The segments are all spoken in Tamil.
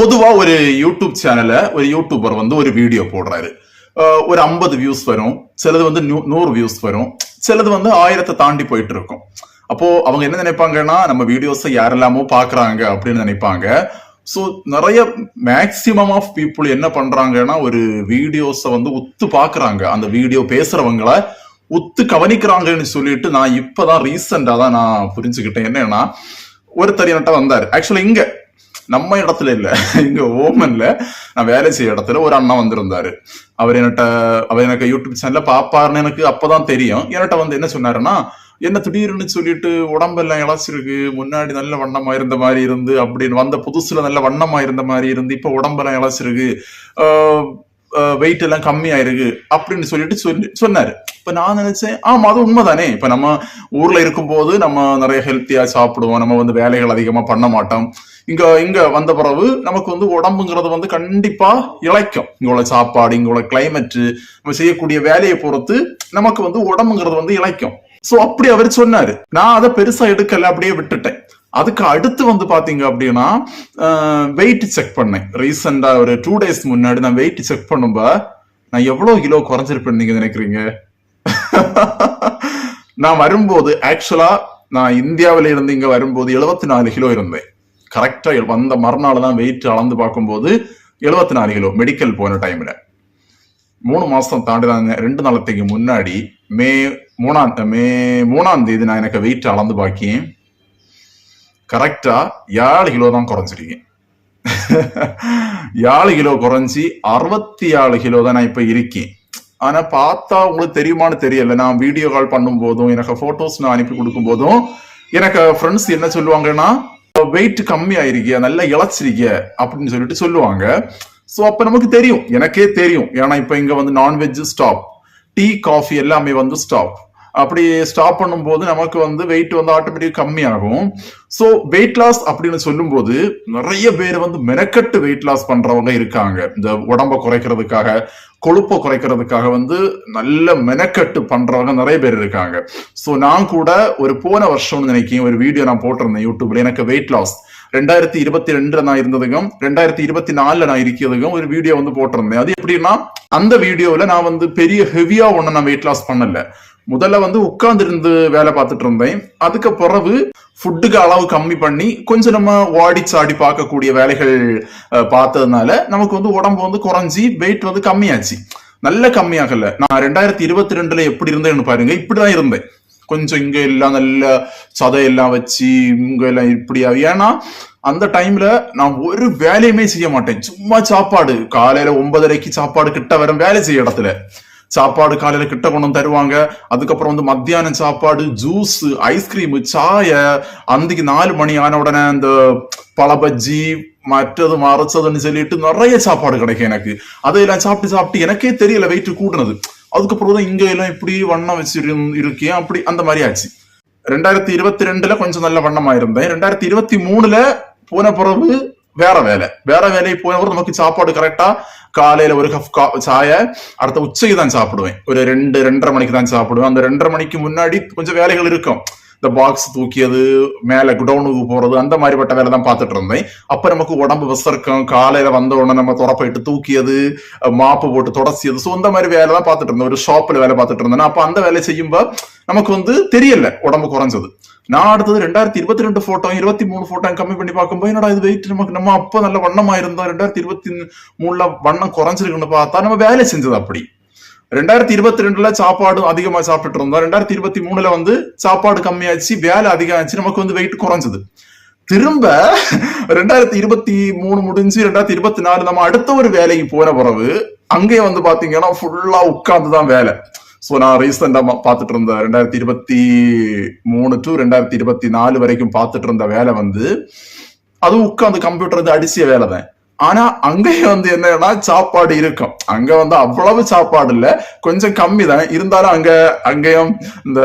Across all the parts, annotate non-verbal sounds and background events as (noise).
பொதுவாக ஒரு யூடியூப் சேனலில் ஒரு யூடியூபர் வந்து ஒரு வீடியோ போடுறாரு. ஒரு ஐம்பது வியூஸ் வரும். சிலது வந்து நூறு வியூஸ் வரும். சிலது வந்து ஆயிரத்தை தாண்டி போயிட்டு இருக்கும் அப்போ அவங்க என்ன நினைப்பாங்கன்னா நம்ம வீடியோஸை யாரெல்லாமோ பாக்குறாங்க அப்படின்னு நினைப்பாங்க. ஸோ நிறைய மேக்சிமம் ஆஃப் பீப்புள் என்ன பண்றாங்கன்னா ஒரு வீடியோஸை வந்து உத்து பாக்குறாங்க. அந்த வீடியோ பேசுறவங்கள உத்து கவனிக்கிறாங்கன்னு சொல்லிட்டு நான் இப்பதான் ரீசெண்டா தான் நான் புரிஞ்சுக்கிட்டேன். என்னன்னா ஒருத்தர் என்கிட்ட வந்தாரு. ஆக்சுவலி இங்க நம்ம இடத்துல இல்ல. இங்க ஓமன்ல நான் வேலை செய்ய இடத்துல ஒரு அண்ணா வந்திருந்தாரு. அவர் என்கிட்ட அவர் எனக்கு யூடியூப் சேனல்ல பாப்பாருன்னு எனக்கு அப்பதான் தெரியும். என்கிட்ட வந்து என்ன சொன்னாருன்னா என்ன திடீர்னு சொல்லிட்டு உடம்பெல்லாம் இழைச்சிருக்கு முன்னாடி நல்ல வண்ணமா இருந்த மாதிரி இருந்து அப்படின்னு. வந்த புதுசுல நல்ல வண்ணமா இருந்த மாதிரி இருந்து இப்ப உடம்பெல்லாம் இழைச்சிருக்கு வெயிட் எல்லாம் கம்மியாயிருக்கு அப்படின்னு சொல்லிட்டு சொல்லி சொன்னாரு. இப்ப நான் நினைச்சேன் ஆமா அது உண்மைதானே. இப்ப நம்ம ஊர்ல இருக்கும்போது நம்ம நிறைய ஹெல்த்தியா சாப்பிடுவோம். நம்ம வந்து வேலைகள் அதிகமா பண்ண மாட்டோம். இங்க இங்க வந்த பிறகு நமக்கு வந்து உடம்புங்கிறது வந்து கண்டிப்பா இழைக்கும். இங்க உள்ள சாப்பாடு இங்க உள்ள கிளைமேட் நம்ம செய்யக்கூடிய வேலையை பொறுத்து நமக்கு வந்து உடம்புங்கிறது வந்து இழைக்கும். சோ அப்படி அவர் சொன்னாரு. நான் அதை பெருசா எடுக்கல அப்படியே விட்டுட்டேன். அதுக்கு அடுத்து வந்து பாத்தீங்க அப்படின்னா வெயிட் செக் பண்ணேன். ரீசெண்டா ஒரு டூ டேஸ் முன்னாடி நான் வெயிட் செக் பண்ணும்ப நான் எவ்வளவு கிலோ குறைஞ்சிருப்பேன்னு நீங்க நினைக்கிறீங்க? (laughs) நான் வரும்போது ஆக்சுவலா நான் இந்தியாவில இருந்து இங்க வரும்போது 74 நாலு கிலோ இருந்தேன். கரெக்டா வந்த மறுநாள் தான் வெயிட் அளந்து பார்க்கும்போது 74 நாலு கிலோ மெடிக்கல் போன டைம்ல மூணு மாசம் தாண்டிதாங்க ரெண்டு நாளத்துக்கு முன்னாடி மே மூணாம் மே மூணாம் தேதி நான் எனக்கு வெயிட் அளந்து பாக்கி கரெக்டா ஏழு கிலோ தான் குறைஞ்சிருக்கேன் (laughs) ஏழு கிலோ குறைஞ்சி அறுபத்தி ஏழு கிலோ தான் நான் இப்ப இருக்கேன். ஆனா பார்த்தா உங்களுக்கு தெரியுமான்னு தெரியல. நான் வீடியோ கால் பண்ணும் போதும் எனக்கு போட்டோஸ் நான் அனுப்பி கொடுக்கும் போதும் எனக்கு ஃப்ரெண்ட்ஸ் என்ன சொல்லுவாங்கன்னா வெயிட் கம்மி ஆயிருக்கிய நல்லா இழைச்சிருக்கிய அப்படின்னு சொல்லிட்டு சொல்லுவாங்க. ஸோ அப்ப நமக்கு தெரியும். எனக்கே தெரியும். ஏன்னா இப்ப இங்க வந்து நான்வெஜ் ஸ்டாப் டீ காஃபி எல்லாமே வந்து ஸ்டாப் அப்படி ஸ்டாப் பண்ணும்போது நமக்கு வந்து வெயிட் வந்து ஆட்டோமேட்டிக் கம்மியாகும். ஸோ வெயிட் லாஸ் அப்படின்னு சொல்லும்போது நிறைய பேர் வந்து மெனக்கட்டு வெயிட் லாஸ் பண்றவங்க இருக்காங்க. இந்த உடம்ப குறைக்கிறதுக்காக கொழுப்பை குறைக்கிறதுக்காக வந்து நல்ல மெனக்கட்டு பண்றவங்க நிறைய பேர் இருக்காங்க. ஸோ நான் கூட ஒரு போன வருஷம்னு நினைக்கிறேன் ஒரு வீடியோ நான் போட்டிருந்தேன் யூடியூப்ல எனக்கு வெயிட் லாஸ் ரெண்டாயிரத்தி இருபத்தி ரெண்டுல நான் இருந்ததுக்கும் ரெண்டாயிரத்தி இருபத்தி நாலுல நான் இருக்கிறதுக்கும் ஒரு வீடியோ வந்து போட்டிருந்தேன். அது எப்படின்னா அந்த வீடியோவில் நான் வந்து பெரிய ஹெவியா ஒன்று நான் வெயிட் லாஸ் பண்ணல. முதல்ல வந்து உட்கார்ந்து இருந்து வேலை பார்த்துட்டு இருந்தேன். அதுக்கு பிறகு ஃபுட்டுக்கு அளவு கம்மி பண்ணி கொஞ்சம் நம்ம வாடி சாடி பார்க்கக்கூடிய வேலைகள் அஹ், பார்த்ததுனால நமக்கு வந்து உடம்பு வந்து குறைஞ்சி வெயிட் வந்து கம்மியாச்சு. நல்ல கம்மியாகல. நான் ரெண்டாயிரத்தி இருபத்தி ரெண்டுல எப்படி இருந்தேன்னு பாருங்க இப்படிதான் இருந்தேன். கொஞ்சம் இங்க எல்லாம் நல்ல சதையெல்லாம் வச்சு இங்க எல்லாம் இப்படியா ஏன்னா அந்த டைம்ல நான் ஒரு வேலையுமே செய்ய மாட்டேன். சும்மா சாப்பாடு. காலையில ஒன்பதரைக்கு சாப்பாடு கிட்ட வரும் வேலை செய்ய இடத்துல. சாப்பாடு காலையில கிட்ட கொண்டு வந்து தருவாங்க. அதுக்கப்புறம் வந்து மத்தியானம் சாப்பாடு ஜூஸ் ஐஸ்கிரீம் சாய அன்றைக்கு நாலு மணி ஆன உடனே அந்த பழபஜ்ஜி மற்றது மறைச்சதுன்னு சொல்லிட்டு நிறைய சாப்பாடு கிடைக்கும் எனக்கு. அதையெல்லாம் சாப்பிட்டு சாப்பிட்டு எனக்கே தெரியல வெயிட் கூட்டினது அதுக்கப்புறம் தான் இங்க எல்லாம் இப்படி வண்ணம் வச்சு இருக்கேன். அப்படி அந்த மாதிரி ஆச்சு. ரெண்டாயிரத்தி இருபத்தி ரெண்டுல கொஞ்சம் நல்ல வண்ணமா இருந்தேன். ரெண்டாயிரத்தி இருபத்தி மூணுல போன பிறகு வேற வேலை வேற வேலை போன பிறகு நமக்கு சாப்பாடு கரெக்டா காலையில ஒரு கப் கா சாய அடுத்த உச்சைக்கு தான் சாப்பிடுவேன் ஒரு ரெண்டு ரெண்டரை மணிக்கு தான் சாப்பிடுவேன் அந்த ரெண்டரை மணிக்கு முன்னாடி கொஞ்சம் வேலைகள் இருக்கும் இந்த பாக்ஸ் தூக்கியது மேல குடவுனுக்கு போறது அந்த மாதிரிப்பட்ட வேலை தான் பார்த்துட்டு இருந்தேன். அப்ப நமக்கு உடம்பு விசர்க்கம் காலையில வந்த உடனே நம்ம துறப்பிட்டு தூக்கியது மாப்பு போட்டு தொடச்சியது. ஸோ இந்த மாதிரி வேலை தான் பார்த்துட்டு இருந்தேன். ஒரு ஷாப்ல வேலை பார்த்துட்டு இருந்தேன். அப்ப அந்த வேலை செய்யும்போ நமக்கு வந்து தெரியல உடம்பு குறைஞ்சது. நான் அடுத்தது ரெண்டாயிரத்தி இருபத்தி ரெண்டு போட்டோ இருபத்தி மூணு போட்டோ கம்மி பண்ணி பார்க்கும்போது என்னடா இது வெயிட் நமக்கு நம்ம அப்ப நல்ல வண்ணமா இருந்தோம். ரெண்டாயிரத்தி இருபத்தி மூணுல வண்ணம் குறைஞ்சிருக்குன்னு பார்த்தா நம்ம வேலை செஞ்சது அப்படி. ரெண்டாயிரத்தி இருபத்தி ரெண்டுல சாப்பாடு அதிகமா சாப்பிட்டுட்டு இருந்தோம் ரெண்டாயிரத்தி இருபத்தி மூணுல வந்து சாப்பாடு கம்மியாச்சு வேலை அதிகமாச்சு நமக்கு வந்து வெயிட் குறைஞ்சது. திரும்ப ரெண்டாயிரத்தி இருபத்தி மூணு முடிஞ்சு ரெண்டாயிரத்தி இருபத்தி நாலு நம்ம அடுத்த ஒரு வேலைக்கு போன பிறகு அங்கேயே வந்து பாத்தீங்கன்னா ஃபுல்லா உட்கார்ந்துதான் வேலை. ஸோ நான் ரீசெண்டா பார்த்துட்டு இருந்த ரெண்டாயிரத்தி இருபத்தி மூணு டு ரெண்டாயிரத்தி இருபத்தி நாலு வரைக்கும் பார்த்துட்டு இருந்த வேலை வந்து அதுவும் உட்காந்து கம்ப்யூட்டர் வந்து அடிசிய வேலை தான் ஆனா அங்கேயும் வந்து என்னன்னா சாப்பாடு இருக்கும். அங்க வந்து அவ்வளவு சாப்பாடு இல்ல. கொஞ்சம் கம்மி தான். இருந்தாலும் அங்க அங்கேயும் இந்த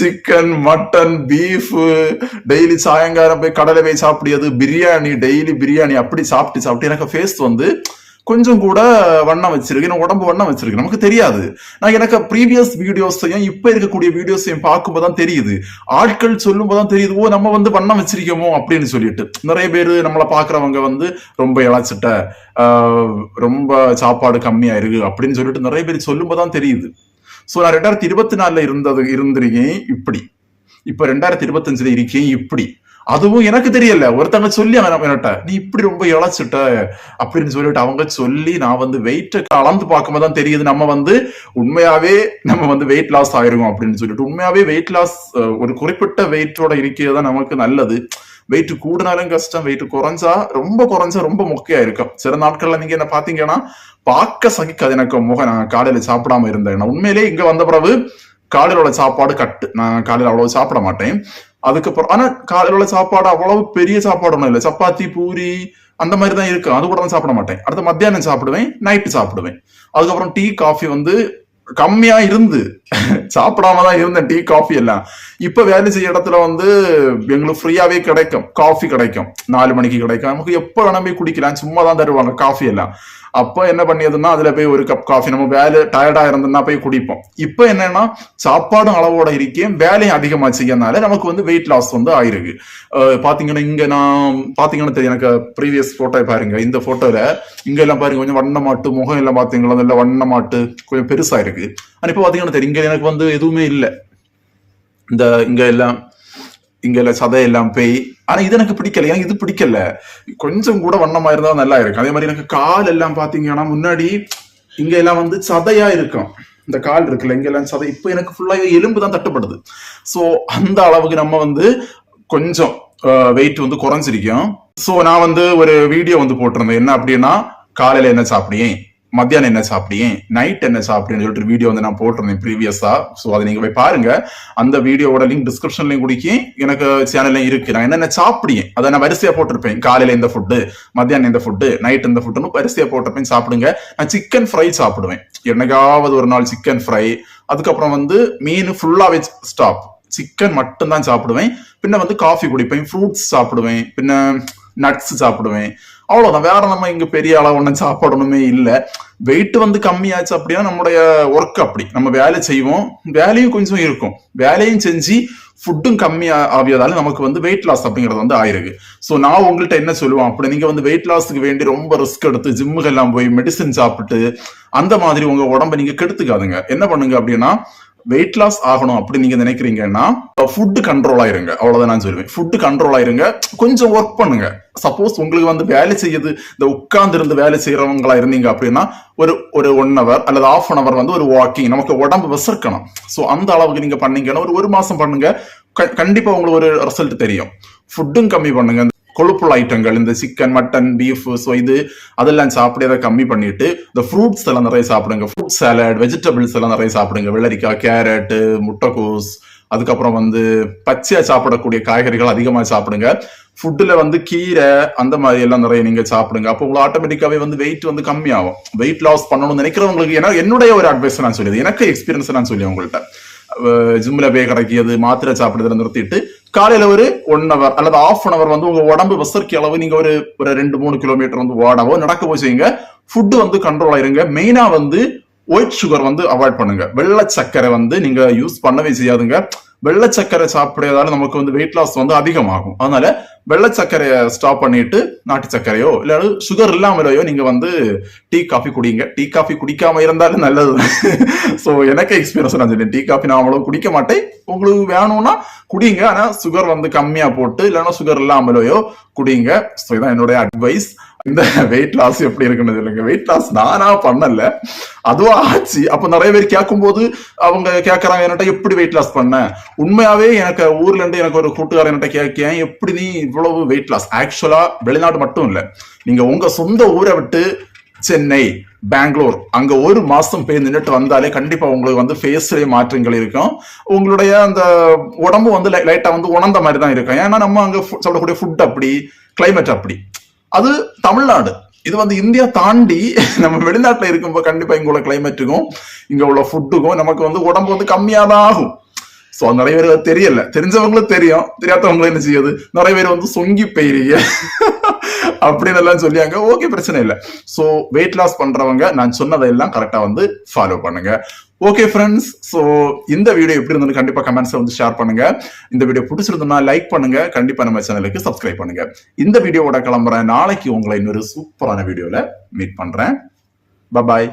சிக்கன் மட்டன் பீஃப் டெய்லி சாயங்காலம் போய் கடலை போய் சாப்பிடியது பிரியாணி டெய்லி பிரியாணி அப்படி சாப்பிட்டு சாப்பிட்டு எனக்கு ஃபேஸ் வந்து கொஞ்சம் கூட வண்ணம் வச்சிருக்கு ஏன்னா உடம்பு வண்ணம் வச்சிருக்கு நமக்கு தெரியாது. நான் எனக்கு ப்ரீவியஸ் வீடியோஸையும் இப்ப இருக்கக்கூடிய வீடியோஸையும் பார்க்கும்போது தான் தெரியுது. ஆட்கள் சொல்லும் தான் தெரியுது. ஓ நம்ம வந்து வண்ணம் வச்சிருக்கோமோ அப்படின்னு சொல்லிட்டு. நிறைய பேர் நம்மளை பாக்குறவங்க வந்து ரொம்ப இழைச்சிட்ட ரொம்ப சாப்பாடு கம்மியா இருக்கு அப்படின்னு சொல்லிட்டு நிறைய பேர் சொல்லும்போது தான் தெரியுது. ஸோ நான் ரெண்டாயிரத்தி இருபத்தி நாலுல இருந்தது இருந்திருக்கேன் இப்படி. இப்ப ரெண்டாயிரத்தி இருபத்தஞ்சுல இருக்கேன் இப்படி. அதுவும் எனக்கு தெரியல. ஒருத்தவங்க சொல்லி அவன் நீ இப்படி ரொம்ப இழைச்சிட்ட. அப்படின்னு சொல்லிட்டு அவங்க சொல்லி நான் வந்து வெயிட்டை அளந்து பார்க்கும்போது தான் தெரியுது நம்ம வந்து உண்மையாவே நம்ம வந்து வெயிட் லாஸ் ஆயிருக்கும் அப்படின்னு சொல்லிட்டு. உண்மையாவே வெயிட் லாஸ் ஒரு குறிப்பிட்ட வெயிட்டோட இருக்கிறது தான் நமக்கு நல்லது. வெயிட் கூடினாலும் கஷ்டம் வெயிட் குறைஞ்சா ரொம்ப குறைஞ்சா ரொம்ப முக்கியம் இருக்கும். சில நாட்கள்ல நீங்க என்ன பாத்தீங்கன்னா பார்க்க சகிக்காது எனக்கு முகம். நான் காலையில சாப்பிடாம இருந்தேன். நான் உண்மையிலேயே இங்க வந்த பிறகு காலையில உள்ள சாப்பாடு கட்டு. நான் காலையில அவ்வளவு சாப்பிட மாட்டேன். அதுக்கப்புறம் ஆனா காலையில உள்ள சாப்பாடு அவ்வளவு பெரிய சாப்பாடு ஒன்றும் இல்லை. சப்பாத்தி பூரி அந்த மாதிரி தான் இருக்கும் அது கூட நான் சாப்பிட மாட்டேன். அடுத்து மத்தியானம் சாப்பிடுவேன் நைட்டு சாப்பிடுவேன். அதுக்கப்புறம் டீ காஃபி வந்து கம்மியா இருந்து சாப்பிடாம தான் இருந்தேன் டீ காஃபி எல்லாம். இப்ப வேலை செய்ய இடத்துல வந்து எங்களுக்கு ஃப்ரீயாவே கிடைக்கும். காஃபி கிடைக்கும். நாலு மணிக்கு கிடைக்கும். நமக்கு எப்ப வேணா போய் குடிக்கலாம். சும்மா தான் தருவாங்க காஃபி எல்லாம். அப்போ என்ன பண்ணியதுன்னா அதுல போய் ஒரு கப் காஃபி நம்ம வேலை டயர்டா இருந்ததுன்னா போய் குடிப்போம். இப்போ என்னன்னா சாப்பாடும் அளவோட இருக்கேன் வேலையும் அதிகமாக செய்யறதுனால நமக்கு வந்து வெயிட் லாஸ் வந்து ஆயிருக்கு. பாத்தீங்கன்னா இங்க நான் பாத்தீங்கன்னா தெரியும் எனக்கு ப்ரீவியஸ் போட்டோ பாருங்க. இந்த போட்டோல இங்க எல்லாம் பாருங்க கொஞ்சம் வண்ணமாட்டு முகம் எல்லாம் பாத்தீங்களா நல்ல வண்ணமாட்டு கொஞ்சம் பெருசா இருக்கு. ஆனா இப்ப பாத்தீங்கன்னா தெரியும் இங்க எனக்கு வந்து எதுவுமே இல்லை. இந்த இங்க எல்லாம் இங்கெல்லாம் சதை எல்லாம் பேய். ஆனா இது எனக்கு பிடிக்கல. எனக்கு இது பிடிக்கல. கொஞ்சம் கூட வண்ணமா இருந்தா நல்லா இருக்கும். அதே மாதிரி எனக்கு கால் எல்லாம் பாத்தீங்கன்னா முன்னாடி இங்க எல்லாம் வந்து சதையா இருக்கும். இந்த கால் இருக்குல்ல இங்க எல்லாம் சதை. இப்போ எனக்கு ஃபுல்லா எலும்பு தான் தட்டுப்படுது. சோ அந்த அளவுக்கு நம்ம வந்து கொஞ்சம் வெயிட் வந்து குறைஞ்சிருக்கும். சோ நான் வந்து ஒரு வீடியோ வந்து போட்டிருந்தேன். என்ன அப்படின்னா காலையில என்ன சாப்பிடுவேன்? மத்தியானம் என்ன சாப்பிடியேன் நைட் என்ன சாப்பிடுன்னு சொல்லிட்டு வீடியோ வந்து நான் போட்டிருந்தேன் ப்ரீவியஸா ஸோ அதை நீங்க போய் பாருங்க. அந்த வீடியோவோட லிங்க் டிஸ்கிரிப்ஷன்லையும் குடிக்கி எனக்கு சேனல்ல இருக்கு. நான் என்னென்ன சாப்பிடியேன் அதை நான் வரிசையா போட்டிருப்பேன். காலையில இந்த ஃபுட்டு மத்தியானம் இந்த ஃபுட்டு நைட் இந்த ஃபுட்டுன்னு வரிசையா போட்டிருப்பேன். சாப்பிடுங்க. நான் சிக்கன் ஃப்ரை சாப்பிடுவேன். என்னைக்காவது ஒரு நாள் சிக்கன் ஃப்ரை அதுக்கப்புறம் வந்து மீன் ஃபுல்லாவே ஸ்டாப் சிக்கன் மட்டும்தான் சாப்பிடுவேன். பின்ன வந்து காஃபி குடிப்பேன். ஃப்ரூட்ஸ் சாப்பிடுவேன். பின்ன நட்ஸ் சாப்பிடுவேன். அவ்வளவுதான். வேற நம்ம இங்க பெரிய அளவு ஒன்றும் சாப்பிடணுமே இல்லை. வெயிட் வந்து கம்மியாச்சு அப்படின்னா நம்முடைய ஒர்க் அப்படி. நம்ம வேலை செய்வோம். வேலையும் கொஞ்சம் இருக்கும். வேலையும் செஞ்சு ஃபுட்டும் கம்மி ஆகியதால நமக்கு வந்து வெயிட் லாஸ் அப்படிங்கிறது வந்து ஆயிருக்கு. ஸோ நான் உங்கள்கிட்ட என்ன சொல்லுவேன் அப்படி நீங்க வந்து வெயிட் லாஸ்க்கு வேண்டி ரொம்ப ரிஸ்க் எடுத்து ஜிம்முக்கு எல்லாம் போய் மெடிசன் சாப்பிட்டு அந்த மாதிரி உங்க உடம்ப நீங்க கெடுத்துக்காதுங்க. என்ன பண்ணுங்க அப்படின்னா வெயிட் லாஸ் ஆகணும் அப்படி நீங்க நினைக்கிறீங்கன்னா ஃபுட் கண்ட்ரோல் ஆயிருங்க. அவ்வளவுதான் நான் சொல்லுவேன். ஃபுட் கண்ட்ரோல் ஆயிருங்க. கொஞ்சம் ஒர்க் பண்ணுங்க. சப்போஸ் உங்களுக்கு வந்து வேலை செய்யுது இந்த உட்கார்ந்து இருந்து வேலை செய்யறவங்களா இருந்தீங்க அப்படின்னா ஒரு ஒரு ஒன் ஹவர் அல்லது ஆஃப் அன் ஹவர் வந்து ஒரு வாக்கிங் நமக்கு உடம்பு விசர்க்கணும் ஸோ அந்த அளவுக்கு நீங்க பண்ணீங்கன்னா ஒரு ஒரு மாசம் பண்ணுங்க. க- கண்டிப்பா உங்களுக்கு ஒரு ரிசல்ட் தெரியும். ஃபுட்டும் கம்மி பண்ணுங்க. கொழுப்புள்ள ஐட்டங்கள் இந்த சிக்கன் மட்டன் பீஃப் ஸோ இது அதெல்லாம் சாப்பிட கம்மி பண்ணிட்டு இந்த ஃப்ரூட்ஸ் எல்லாம் நிறைய சாப்பிடுங்க. ஃப்ரூட் சாலட் வெஜிடபிள்ஸ் எல்லாம் நிறைய சாப்பிடுங்க. வெள்ளரிக்காய் கேரட் முட்டைக்கோஸ் அதுக்கப்புறம் வந்து பச்சையா சாப்பிடக்கூடிய காய்கறிகள் அதிகமாக சாப்பிடுங்க. ஃபுட்டில் வந்து கீரை அந்த மாதிரி எல்லாம் நிறைய நீங்க சாப்பிடுங்க. அப்போ உங்களுக்கு ஆட்டோமேட்டிக்காவே வந்து வெயிட் வந்து கம்மியாகும். வெயிட் லாஸ் பண்ணணும்னு நினைக்கிறவங்களுக்கு ஏன்னா என்னுடைய ஒரு அட்வைஸ் நான் சொல்லியது. எனக்கு எக்ஸ்பீரியன்ஸ் நான் சொல்லி உங்கள்கிட்ட ஜிம்ல போய் கிடைக்கிது மாத்திரை சாப்பிடுறதுல நிறுத்திட்டு காலையில ஒரு ஒன் ஹவர் அல்லது ஆஃப் அன் ஹவர் வந்து உங்க உடம்பு வசர்க்கி அளவு நீங்க ஒரு ஒரு ரெண்டு மூணு கிலோமீட்டர் வந்து ஓடவோ நடக்கவோ செய்யுங்க. ஃபுட் வந்து கண்ட்ரோல் ஆயிருங்க. மெயினா வந்து ஒயிட் சுகர் வந்து அவாய்ட் பண்ணுங்க. வெள்ளை சர்க்கரை வந்து நீங்க யூஸ் பண்ணவே செய்யாதுங்க. வெள்ளச்சக்கரை சர்க்கரை சாப்பிடுறதால நமக்கு வந்து வெயிட் லாஸ் வந்து அதிகமாகும். அதனால வெள்ளச்சர்க்கரையை ஸ்டாப் பண்ணிட்டு நாட்டு சக்கரையோ இல்ல சுகர் இல்லாமலையோ நீங்க வந்து டீ காஃபி குடிங்க. டீ காஃபி குடிக்காம இருந்தாலும் நல்லது. (laughs) ஸோ எனக்கு எக்ஸ்பீரியன்ஸ் நான் சொல்லி டீ காஃபி நான் அவ்வளவு குடிக்க மாட்டேன். உங்களுக்கு வேணும்னா குடிங்க. ஆனா சுகர் வந்து கம்மியா போட்டு இல்லைன்னா சுகர் இல்லாமலையோ குடிங்க. ஸோ இதான் என்னுடைய அட்வைஸ் இந்த வெயிட் லாஸ் எப்படி இருக்குன்னு சொல்லுங்க. வெயிட் லாஸ் நானா பண்ணல. அதுவும் ஆச்சு. அப்ப நிறைய பேர் கேட்கும்போது அவங்க கேட்கறாங்க என்கிட்ட எப்படி வெயிட் லாஸ் பண்ண? உண்மையாவே எனக்கு ஊர்ல இருந்து எனக்கு ஒரு கூட்டுக்காரன் என்கிட்ட கேட்கேன் எப்படி நீ இவ்வளவு வெயிட் லாஸ் ஆக்சுவலா வெளிநாடு மட்டும் இல்ல. நீங்க உங்க சொந்த ஊரை விட்டு சென்னை பெங்களூர் அங்க ஒரு மாசம் போய் நின்றுட்டு வந்தாலே கண்டிப்பா உங்களுக்கு வந்து ஃபேஸ்லயே மாற்றங்கள் இருக்கும். உங்களுடைய அந்த உடம்பு வந்து லைட்டா வந்து உணர்ந்த மாதிரி தான் இருக்கும். ஏன்னா நம்ம அங்க food- சாப்பிடக்கூடிய ஃபுட் அப்படி கிளைமேட் அப்படி. அது தமிழ்நாடு. இது வந்து இந்தியா தாண்டி நம்ம வெளிநாட்டுல இருக்கும்போது கண்டிப்பா இங்க உள்ள கிளைமேட்டுக்கும் இங்க உள்ள ஃபுட்டுக்கும் நமக்கு வந்து உடம்பு வந்து கம்மியா தான் ஆகும். சோ நிறைய பேர் தெரியல. தெரிஞ்சவங்களும் தெரியும். தெரியாதவங்களும் என்ன செய்யுது? நிறைய பேர் வந்து சொங்கி போயிருங்க. (laughs) அப்படின்னு எல்லாம் சொல்லியாங்க. ஓகே பிரச்சனை இல்லை. சோ வெயிட் லாஸ் பண்றவங்க நான் சொன்னதை எல்லாம் கரெக்டா வந்து ஃபாலோ பண்ணுங்க. ஓகே ஃப்ரெண்ட்ஸ் ஸோ இந்த வீடியோ எப்படி இருந்தது கண்டிப்பாக கமெண்ட்ஸில் வந்து ஷேர் பண்ணுங்க. இந்த வீடியோ பிடிச்சிருந்தோம்னா லைக் பண்ணுங்க. கண்டிப்பாக நம்ம சேனலுக்கு சப்ஸ்கிரைப் பண்ணுங்க. இந்த வீடியோவோட கிளம்புறேன். நாளைக்கு உங்களை இன்னொரு சூப்பரான வீடியோவில் மீட் பண்ணுறேன் பாய்